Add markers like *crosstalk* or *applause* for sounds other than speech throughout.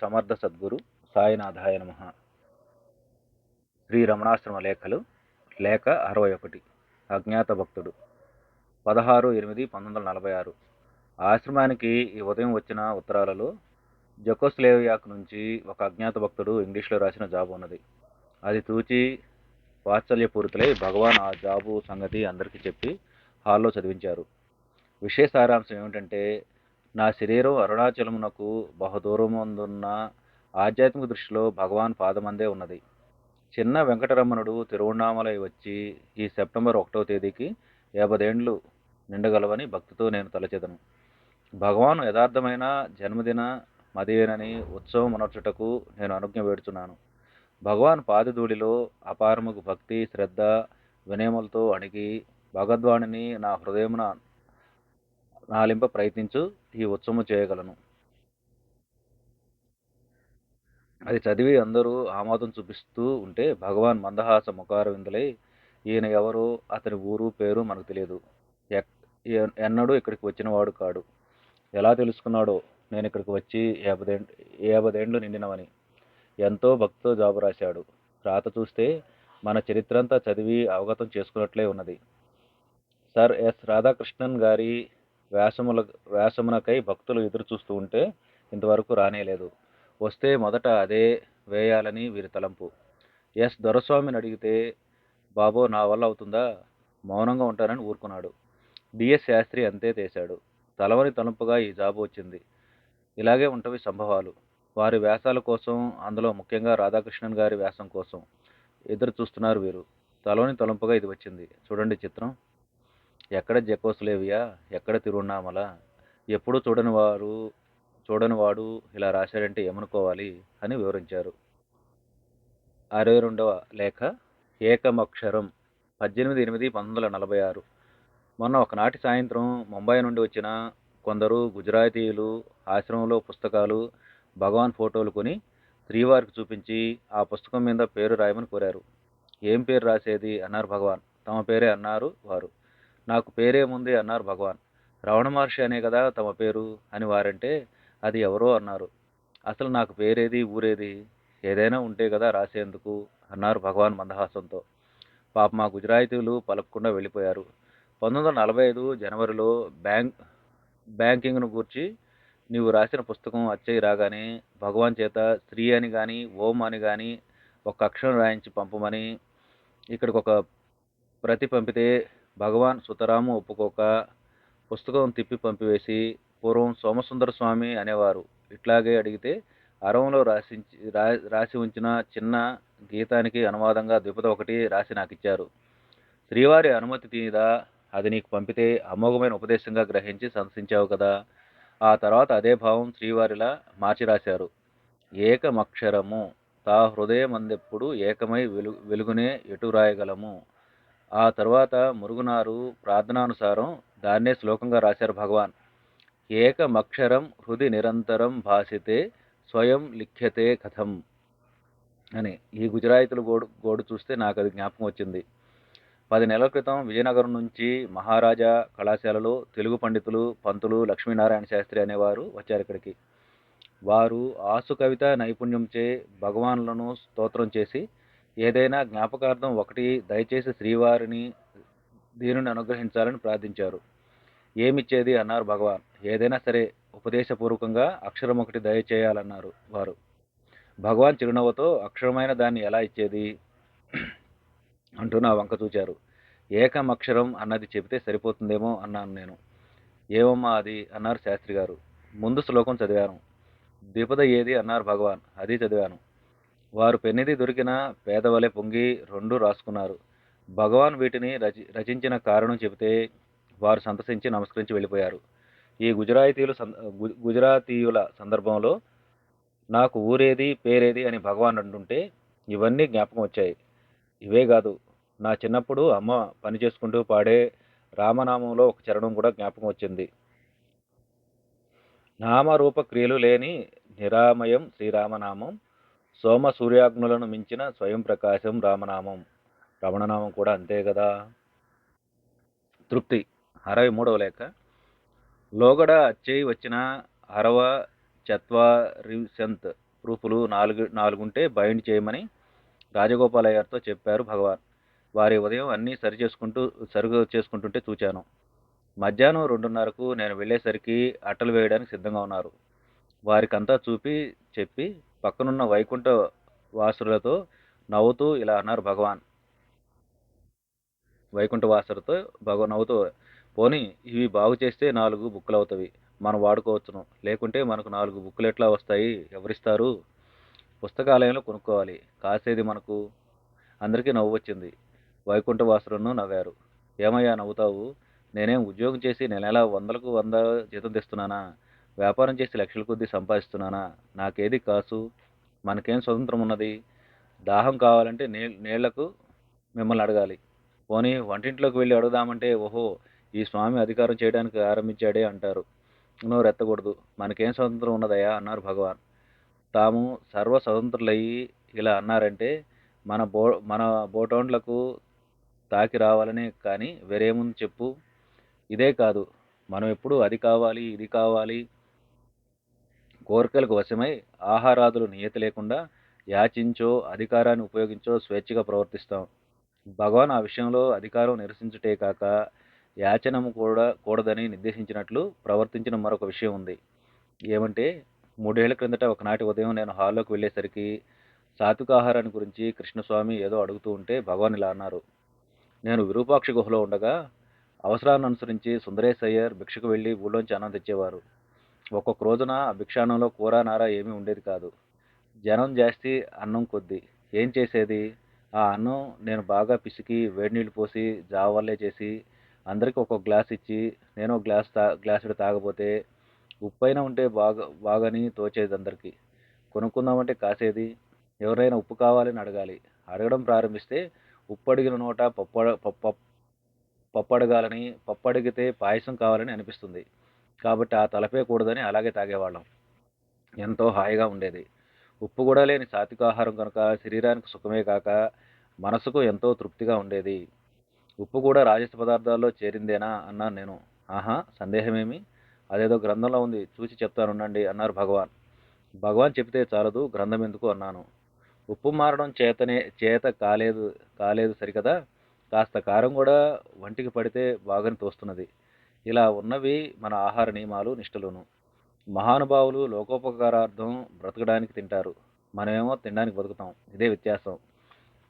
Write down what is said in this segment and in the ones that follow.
సమర్థ సద్గురు సాయినాథాయ నమ. శ్రీ రమణాశ్రమ లేఖలు లేఖ అరవై ఒకటి అజ్ఞాత భక్తుడు. పదహారు ఎనిమిది పంతొమ్మిది వందల నలభై ఆరు. ఆశ్రమానికి ఈ ఉదయం వచ్చిన ఉత్తరాలలో జకోస్లేవియాక్ నుంచి ఒక అజ్ఞాత భక్తుడు ఇంగ్లీష్లో రాసిన జాబు ఉన్నది. అది చూచి వాత్సల్యపూరితులై భగవాన్ ఆ జాబు సంగతి అందరికీ చెప్పి హాల్లో చదివించారు. విషయ సారాంశం ఏమిటంటే నా శరీరం అరుణాచలమునకు బహుదూరమందున్న ఆధ్యాత్మిక దృష్టిలో భగవాన్ పాదమందే ఉన్నది. చిన్న వెంకటరమణుడు తిరువణామలై వచ్చి ఈ సెప్టెంబర్ ఒకటో తేదీకి యాభదేండ్లు నిండగలవని భక్తితో నేను తలచెదను. భగవాన్ యథార్థమైన జన్మదిన మదేనని ఉత్సవం అనర్చుటకు నేను అనుజ్ఞ వేడుచున్నాను. భగవాన్ పాదధూళిలో అపారముకు భక్తి శ్రద్ధ వినయములతో అణిగి భగద్వాణిని నా హృదయమున నాలింప ప్రయత్నించు ఈ ఉత్సవము చేయగలను. అది చదివి అందరూ ఆమోదం చూపిస్తూ ఉంటే భగవాన్ మందహాస ముఖార విందులై ఈయన ఎవరు అతని ఊరు పేరు మనకు తెలియదు. ఎక్- ఎన్నడూ ఇక్కడికి వచ్చినవాడు కాడు. ఎలా తెలుసుకున్నాడో నేను ఇక్కడికి వచ్చి యాభదేండ్ యాభదేండ్లు నిండినవని. ఎంతో భక్తితో జాబు రాశాడు. రాత చూస్తే మన చరిత్రంతా చదివి అవగతం చేసుకున్నట్లే ఉన్నది. సార్ ఎస్ రాధాకృష్ణన్ గారి వ్యాసముల వ్యాసమునకై భక్తులు ఎదురు చూస్తూ ఉంటే ఇంతవరకు రానేలేదు. వస్తే మొదట అదే వేయాలని వీరి తలంపు. ఎస్ దొరస్వామిని అడిగితే బాబో నా వల్ల అవుతుందా? మౌనంగా ఉంటానని ఊరుకున్నాడు. డిఎస్ శాస్త్రి అంతే చేశాడు తలవని తలంపుగా ఈ జాబు వచ్చింది. ఇలాగే ఉంటవి సంభవాలు. వారి వ్యాసాల కోసం అందులో ముఖ్యంగా రాధాకృష్ణన్ గారి వ్యాసం కోసం ఎదురు చూస్తున్నారు వీరు. తలవని తలంపుగా ఇది వచ్చింది. చూడండి చిత్రం. ఎక్కడ జకోస్లేవియా? ఎక్కడ తిరువన్నామల ఎప్పుడు చూడని వారు చూడని వాడు ఇలా రాశాడంటే ఏమనుకోవాలి? అని వివరించారు. అరవై రెండవ లేఖ ఏకమక్షరం పద్దెనిమిది ఎనిమిది పంతొమ్మిది వందల నలభై ఆరు. మొన్న ఒకనాటి సాయంత్రం ముంబై నుండి వచ్చిన కొందరు గుజరాతీయులు ఆశ్రమంలో పుస్తకాలు భగవాన్ ఫోటోలు కొని శ్రీవారికి చూపించి ఆ పుస్తకం మీద పేరు రాయమని కోరారు. ఏం పేరు రాసేది? అన్నారు భగవాన్. తమ పేరే అన్నారు వారు. నాకు పేరేముంది అన్నారు భగవాన్. రమణ మహర్షి అనే కదా తమ పేరు అని వారంటే అది ఎవరో అన్నారు. అసలు నాకు పేరేది ఊరేది ఏదైనా ఉంటే కదా రాసేందుకు అన్నారు భగవాన్ మందహాసంతో. పాప మా గుజరాతీలు పలకకుండా వెళ్ళిపోయారు. పంతొమ్మిది వందల నలభై ఐదు జనవరిలో బ్యాంక్ బ్యాంకింగ్ను గూర్చి నీవు రాసిన పుస్తకం అచ్చయి రాగానే భగవాన్ చేత స్త్రీ అని కానీ ఓం అని కానీ ఒక అక్షరం రాయించి పంపమని ఇక్కడికి ఒక ప్రతి పంపితే భగవాన్ సుతరాము ఒప్పుకోక పుస్తకం తిప్పి పంపివేసి పూర్వం సోమసుందర స్వామి అనేవారు. ఇట్లాగే అడిగితే అరవంలో రాసించి రాసి ఉంచిన చిన్న గీతానికి అనువాదంగా ద్విపద ఒకటి రాసి నాకు ఇచ్చారు శ్రీవారి అనుమతి మీద అది నీకు పంపితే అమోఘమైన ఉపదేశంగా గ్రహించి సంతసించావు కదా? ఆ తర్వాత అదే భావం శ్రీవారిలా మార్చి రాశారు. ఏకమక్షరము. తా హృదయమందెప్పుడు ఏకమై వెలు వెలుగునే ఎటు రాయగలము? ఆ తర్వాత మురుగునారు ప్రార్థనానుసారం దాన్నే శ్లోకంగా రాశారు భగవాన్. ఏకమక్షరం హృది నిరంతరం భాసితే స్వయం లిఖ్యతే కథం అని. ఈ గుజరాతీల గోడు గోడు చూస్తే నాకు అది జ్ఞాపకం వచ్చింది. పది నెలల క్రితం విజయనగరం నుంచి మహారాజా కళాశాలలో తెలుగు పండితులు పంతులు లక్ష్మీనారాయణ శాస్త్రి అనేవారు వచ్చారు ఇక్కడికి. వారు ఆసు కవిత నైపుణ్యంచే భగవాన్లను స్తోత్రం చేసి ఏదైనా జ్ఞాపకార్థం ఒకటి దయచేసి శ్రీవారిని దీనిని అనుగ్రహించాలని ప్రార్థించారు. ఏమిచ్చేది? అన్నారు భగవాన్. ఏదైనా సరే ఉపదేశపూర్వకంగా అక్షరం ఒకటి దయచేయాలన్నారు వారు. భగవాన్ చిరునవ్వుతో అక్షరమైన దాన్ని ఎలా ఇచ్చేది? *clears throat* అంటూ నా వంక చూచారు. ఏకం అక్షరం అన్నది చెబితే సరిపోతుందేమో అన్నాను నేను. ఏమమ్మా అది? అన్నారు శాస్త్రి గారు. ముందు శ్లోకం చదివాను. ద్విపద ఏది? అన్నారు భగవాన్. అది చదివాను. వారు పెన్నిది దొరికిన పేదవలె పొంగి రెండు రాసుకున్నారు. భగవాన్ వీటిని రచి రచించిన కారణం చెబితే వారు సంతసించి నమస్కరించి వెళ్ళిపోయారు. ఈ గుజరాతీయులు సంద గుజరాతీయుల సందర్భంలో నాకు ఊరేది పేరేది అని భగవాన్ అంటుంటే ఇవన్నీ జ్ఞాపకం వచ్చాయి. ఇవే కాదు నా చిన్నప్పుడు అమ్మ పని చేసుకుంటూ పాడే రామనామంలో ఒక చరణం కూడా జ్ఞాపకం వచ్చింది. నామరూప క్రియలు లేని నిరామయం శ్రీరామనామం సోమ సూర్యాగ్నులను మించిన స్వయం ప్రకాశం రామనామం. రమణనామం కూడా అంతే కదా? తృప్తి. అరవై మూడవ లేఖ. లోగడ అచ్చేయి వచ్చిన అరవ చత్వారిశంత్ ప్రూఫులు నాలుగు నాలుగుంటే బైండ్ చేయమని రాజగోపాలయ్యతో చెప్పారు భగవాన్. వారి ఉదయం అన్నీ సరి చేసుకుంటూ సరుగు చేసుకుంటుంటే చూచాను. మధ్యాహ్నం రెండున్నరకు నేను వెళ్ళేసరికి అట్టలు వేయడానికి సిద్ధంగా ఉన్నారు. వారికంతా చూపి చెప్పి పక్కనున్న వైకుంఠ వాసులతో నవ్వుతూ ఇలా అన్నారు భగవాన్. వైకుంఠ వాసులతో భగవ నవ్వుతూ పోనీ ఇవి బాగు చేస్తే నాలుగు బుక్కులు అవుతాయి. మనం వాడుకోవచ్చును. లేకుంటే మనకు నాలుగు బుక్కులు ఎట్లా వస్తాయి? ఎవరిస్తారు? పుస్తకాలయంలో కొనుక్కోవాలి. కాసేది మనకు. అందరికీ నవ్వు వచ్చింది. వైకుంఠ వాసులను నవ్వారు. ఏమయ్యా నవ్వుతావు? నేనేం ఉద్యోగం చేసి నెల నెల వందలకు వంద జీతం తెస్తున్నానా? వ్యాపారం చేసి లక్షల కొద్దీ సంపాదిస్తున్నానా? నాకేది కాసు? మనకేం స్వతంత్రం ఉన్నది? దాహం కావాలంటే నీ నీళ్ళకు మిమ్మల్ని అడగాలి. పోనీ వంటింట్లోకి వెళ్ళి అడుగుదామంటే ఓహో ఈ స్వామి అధికారం చేయడానికి ఆరంభించాడే అంటారు. నువ్వు రెత్తకూడదు మనకేం స్వతంత్రం ఉన్నదయ్యా? అన్నారు భగవాన్. తాము సర్వ స్వతంత్రులయ్యి ఇలా అన్నారంటే మన బో మన బోటోండ్లకు తాకి రావాలనే కానీ వేరేముంది చెప్పు. ఇదే కాదు. మనం ఎప్పుడు అది కావాలి ఇది కావాలి కోరికలకు వశమై ఆహారాదులు నియత లేకుండా యాచించో అధికారాన్ని ఉపయోగించో స్వేచ్ఛగా ప్రవర్తిస్తాం. భగవాన్ ఆ విషయంలో అధికారం నిరసించుటే కాక యాచనము కూడా కూడదని నిర్దేశించినట్లు ప్రవర్తించిన మరొక విషయం ఉంది. ఏమంటే మూడేళ్ళ క్రిందట ఒకనాటి ఉదయం నేను హాల్లోకి వెళ్ళేసరికి సాత్వికాహారాన్ని గురించి కృష్ణస్వామి ఏదో అడుగుతూ ఉంటే భగవాన్ ఇలా అన్నారు. నేను విరూపాక్ష గుహలో ఉండగా అవసరాన్ని అనుసరించి సుందరేశ్ అయ్యర్ భిక్షకు వెళ్ళి ఊళ్ళోంచి అన్నం తెచ్చేవారు. ఒక్కొక్క రోజున ఆ భిక్షాన్నంలో కూర నార ఏమీ ఉండేది కాదు. జనం జాస్తి అన్నం కొద్ది. ఏం చేసేది? ఆ అన్నం నేను బాగా పిసికి వేడి నీళ్ళు పోసి జావల్లే చేసి అందరికీ ఒక్కొక్క గ్లాస్ ఇచ్చి నేను ఒక గ్లాస్ తా గ్లాసుడు తాగపోతే ఉప్పైనా ఉంటే బాగా బాగని తోచేది అందరికీ. కొనుక్కుందామంటే కాసేది. ఎవరైనా ఉప్పు కావాలని అడగాలి. అడగడం ప్రారంభిస్తే ఉప్పు అడిగిన నోట పప్పు పప్ప పప్పు పప్పు అడగాలని పప్పు అడిగితే పాయసం కావాలని అనిపిస్తుంది. కాబట్టి ఆ తలపే కూడదని అలాగే తాగేవాళ్ళం. ఎంతో హాయిగా ఉండేది. ఉప్పు కూడా లేని సాత్వికాహారం కనుక శరీరానికి సుఖమే కాక మనసుకు ఎంతో తృప్తిగా ఉండేది. ఉప్పు కూడా రాజస పదార్థాల్లో చేరిందేనా? అన్నాను నేను. ఆహా సందేహమేమి? అదేదో గ్రంథంలో ఉంది. చూసి చెప్తానుండండి అన్నారు భగవాన్. భగవాన్ చెప్తే చాలదు గ్రంథం ఎందుకు? అన్నాను. ఉప్పు మారడం చేతనే చేత కాలేదు కాలేదు సరికదా? కాస్త కారం కూడా వంటికి పడితే బాగని తోస్తున్నది. ఇలా ఉన్నవి మన ఆహార నియమాలు నిష్ఠలును. మహానుభావులు లోకోపకారార్థం బ్రతకడానికి తింటారు. మనమేమో తినడానికి బతుకుతాం. ఇదే వ్యత్యాసం.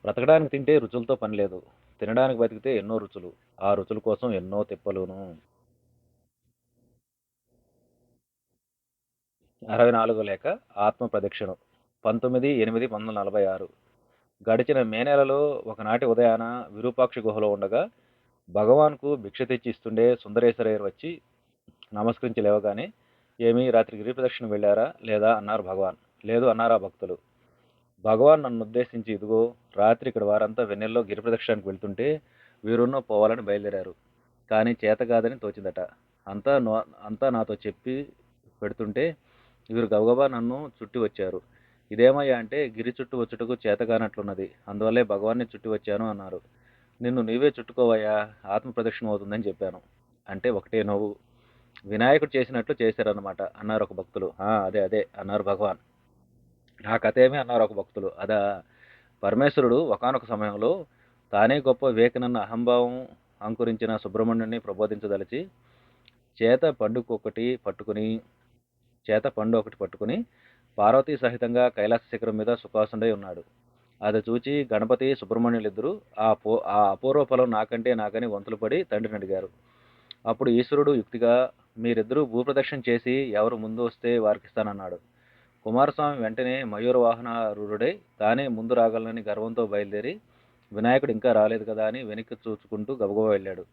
బ్రతకడానికి తింటే రుచులతో పని లేదు. తినడానికి బతికితే ఎన్నో రుచులు. ఆ రుచుల కోసం ఎన్నో తిప్పలును. అరవై నాలుగో లేక ఆత్మ ప్రదక్షిణం. పంతొమ్మిది ఎనిమిది పంతొమ్మిది వందల నలభై ఆరు. గడిచిన మే నెలలో ఒకనాటి ఉదయాన విరూపాక్ష గుహలో ఉండగా భగవాన్కు భిక్ష తెచ్చి ఇస్తుండే సుందరేశ్వరయ్యర్ వచ్చి నమస్కరించి లేవగానే ఏమి రాత్రి గిరిప్రదక్షిణ వెళ్ళారా? లేదా? అన్నారు భగవాన్. లేదు అన్నారా భక్తులు. భగవాన్ నన్ను ఉద్దేశించి ఇదిగో రాత్రి ఇక్కడ వారంతా వెన్నెల్లో గిరిప్రదక్షిణానికి వెళ్తుంటే వీరున్నో పోవాలని బయలుదేరారు. కానీ చేత కాదని తోచిందట. అంతా నో అంతా నాతో చెప్పి పెడుతుంటే వీరు గబగబా నన్ను చుట్టి వచ్చారు. ఇదేమయ్యా అంటే గిరి చుట్టూ వచ్చుటకు చేతగానట్లున్నది అందువల్లే భగవాన్ని చుట్టి వచ్చాను అన్నారు. నిన్ను నీవే చుట్టుకోవయ్యా ఆత్మ ప్రదక్షిణ అవుతుందని చెప్పాను. అంటే ఒకటే నవ్వు. వినాయకుడు చేసినట్లు చేశారన్నమాట అన్నారు ఒక భక్తులు. అదే అదే అన్నారు భగవాన్. ఆ కథ ఏమి అన్నారు ఒక భక్తులు. అదా పరమేశ్వరుడు ఒకానొక సమయంలో తానే గొప్ప వివేకనన్న అహంభావం అంకురించిన సుబ్రహ్మణ్యుని ప్రబోధించదలిచి చేత పండుకొకటి పట్టుకుని చేత పండు ఒకటి పట్టుకుని పార్వతీ సహితంగా కైలాస శిఖరం మీద సుఖాసుండై ఉన్నాడు. అది చూచి గణపతి సుబ్రహ్మణ్యులిద్దరూ ఆ పో ఆ అపూర్వ ఫలం నాకంటే నాకని వంతులు పడి తండ్రిని అడిగారు. అప్పుడు ఈశ్వరుడు యుక్తిగా మీరిద్దరూ భూప్రదక్షిణ చేసి ఎవరు ముందు వస్తే వారికి ఇస్తానన్నాడు. కుమారస్వామి వెంటనే మయూర వాహన తానే ముందు రాగలనని గర్వంతో బయలుదేరి వినాయకుడు ఇంకా రాలేదు కదా అని వెనక్కి చూచుకుంటూ గబగబా వెళ్ళాడు.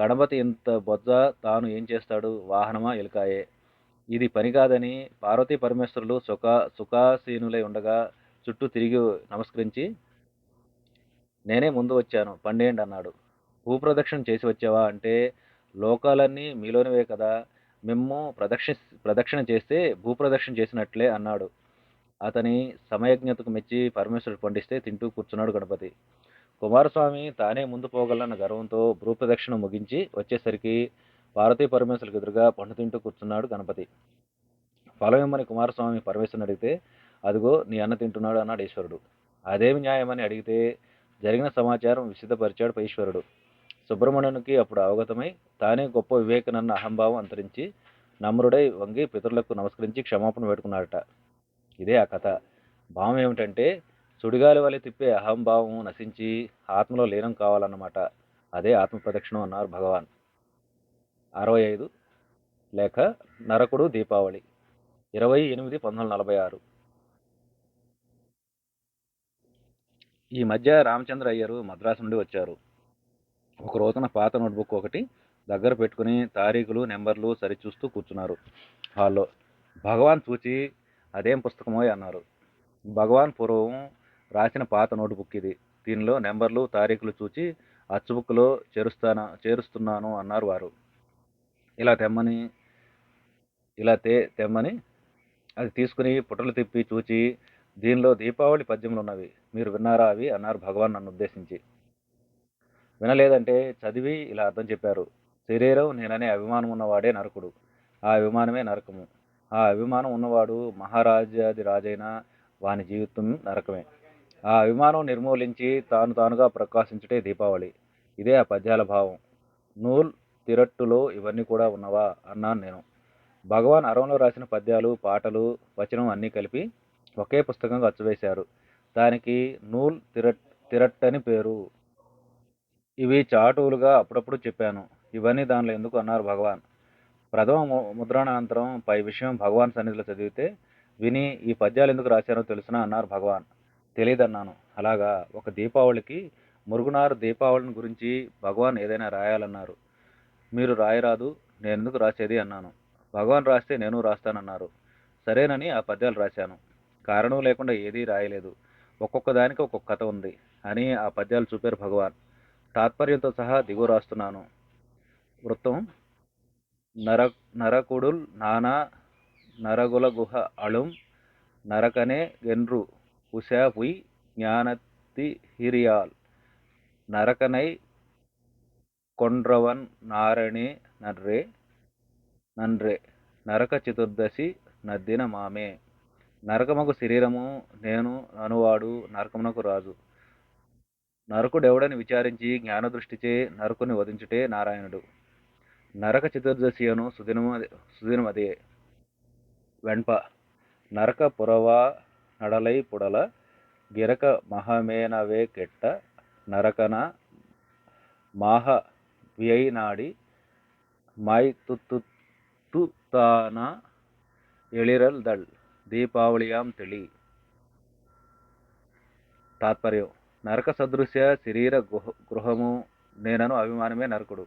గణపతి ఇంత బొజ్జ తాను ఏం చేస్తాడు? వాహనమా? ఎలుకాయే. ఇది పని కాదని పార్వతీ పరమేశ్వరులు సుఖ సుఖాసీనులై ఉండగా చుట్టూ తిరిగి నమస్కరించి నేనే ముందు వచ్చాను పండేయండి అన్నాడు. భూప్రదక్షిణ చేసి వచ్చావా? అంటే లోకాలన్నీ మీలోనివే కదా మేము ప్రదక్షి ప్రదక్షిణ చేస్తే భూప్రదక్షిణ చేసినట్లే అన్నాడు. అతని సమయజ్ఞతకు మెచ్చి పరమేశ్వరుడు పండిస్తే తింటూ కూర్చున్నాడు గణపతి. కుమారస్వామి తానే ముందు పోగలన్న గర్వంతో భూప్రదక్షిణ ముగించి వచ్చేసరికి పార్వతీ పరమేశ్వరులకు ఎదురుగా పండు తింటూ కూర్చున్నాడు గణపతి. ఫలం కుమారస్వామి పరమేశ్వరుని అడిగితే అదిగో నీ అన్న తింటున్నాడు అన్నాడు ఈశ్వరుడు. అదేమి న్యాయమని అడిగితే జరిగిన సమాచారం విసిద్ధపరిచాడు ఈశ్వరుడు. సుబ్రహ్మణ్యునికి అప్పుడు అవగతమై తానే గొప్ప వివేకనన్న అహంభావం అంతరించి నమ్రుడై వంగి పితరులకు నమస్కరించి క్షమాపణ పెట్టుకున్నాడట ఇదే ఆ కథ. భావం ఏమిటంటే సుడిగాలి వలె తిప్పే అహంభావం నశించి ఆత్మలో లీనం కావాలన్నమాట. అదే ఆత్మప్రదక్షిణం అన్నారు భగవాన్. అరవై ఐదు. లేక నరకుడు దీపావళి. ఇరవై ఎనిమిది పంతొమ్మిది నలభై ఆరు. ఈ మధ్య రామచంద్ర అయ్యరు మద్రాసు నుండి వచ్చారు. ఒక రోజున పాత నోట్బుక్ ఒకటి దగ్గర పెట్టుకుని తారీఖులు నెంబర్లు సరిచూస్తూ కూర్చున్నారు హాల్లో. భగవాన్ చూచి అదేం పుస్తకమో అన్నారు. భగవాన్ పూర్వం రాసిన పాత నోట్బుక్ ఇది. దీనిలో నెంబర్లు తారీఖులు చూచి అచ్చుబుక్లో చేరుస్తానా చేరుస్తున్నాను అన్నారు వారు. ఇలా తెమ్మని ఇలా తే తెమ్మని అది తీసుకుని పుటలు తిప్పి చూచి దీనిలో దీపావళి పద్యములు ఉన్నవి మీరు విన్నారా అవి? అన్నారు భగవాన్ నన్ను ఉద్దేశించి. వినలేదంటే చదివి ఇలా అర్థం చెప్పారు. శరీరం నేననే అభిమానం ఉన్నవాడే నరకుడు. ఆ అభిమానమే నరకము. ఆ అభిమానం ఉన్నవాడు మహారాజాది రాజైన వాని జీవితం నరకమే. ఆ అభిమానం నిర్మూలించి తాను తానుగా ప్రకాశించుటే దీపావళి. ఇదే ఆ పద్యాల భావం. నూల్ తిరట్టులో ఇవన్నీ కూడా ఉన్నవా? అన్నాను నేను. భగవాన్ అరవంలో రాసిన పద్యాలు పాటలు వచనం అన్నీ కలిపి ఒకే పుస్తకంగా అచ్చవేశారు దానికి నూల్ తిరట్ తిరట్ అని పేరు. ఇవి చాటువులుగా అప్పుడప్పుడు చెప్పాను. ఇవన్నీ దానిలో ఎందుకు అన్నారు భగవాన్? ప్రథమ ము- ముద్రణానంతరం పై విషయం భగవాన్ సన్నిధిలో చదివితే విని ఈ పద్యాలు ఎందుకు రాశారో తెలుసునా అన్నారు భగవాన్. తెలియదన్నాను అలాగా ఒక దీపావళికి మురుగునారు దీపావళిని గురించి భగవాన్ ఏదైనా రాయాలన్నారు. మీరు రాయరాదు నేను ఎందుకు రాసేది అన్నాను. భగవాన్ రాస్తే నేను రాస్తానన్నారు. సరేనని ఆ పద్యాలు రాశాను. కారణం లేకుండా ఏదీ రాయలేదు. ఒక్కొక్క దానికి ఒక్కొక్క కథ ఉంది అని ఆ పద్యాలు చూపారు భగవాన్. తాత్పర్యంతో సహా దిగువ రాస్తున్నాను. వృత్తం నర నరకుడుల్ నానా నరగుల గుహ అళుం నరకనే గెన్రు ఉషా పుయ్ జ్ఞానతి హిరియాల్. నరకనై కొండ్రవన్ నారణే నర్రే నన్రే. నరక చతుర్దశి నద్దిన మామే. నరకమకు శరీరము నేను అనువాడు నరకమునకు రాజు. నరకుడెవడని విచారించి జ్ఞానదృష్టిచే నరకుని వధించుటే నారాయణుడు. నరక చతుర్దశి అను సుదినము సుదినమదే వెంప నరక పురవా నడలై పుడల గిరక మహమేనవే కెట్ట నరకన మాహ వ్యయనాడి మాయ్ తుత్తు తాన ఎళిరల్ దళ్. దీపావళియాం తెలి తాత్పర్యం నరక సదృశ్య శరీర గృహము నేనను అభిమానమే నరకుడు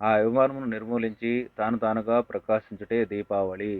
ఆ అభిమానమును నిర్మూలించి తాను తానుగా ప్రకాశించుటే దీపావళి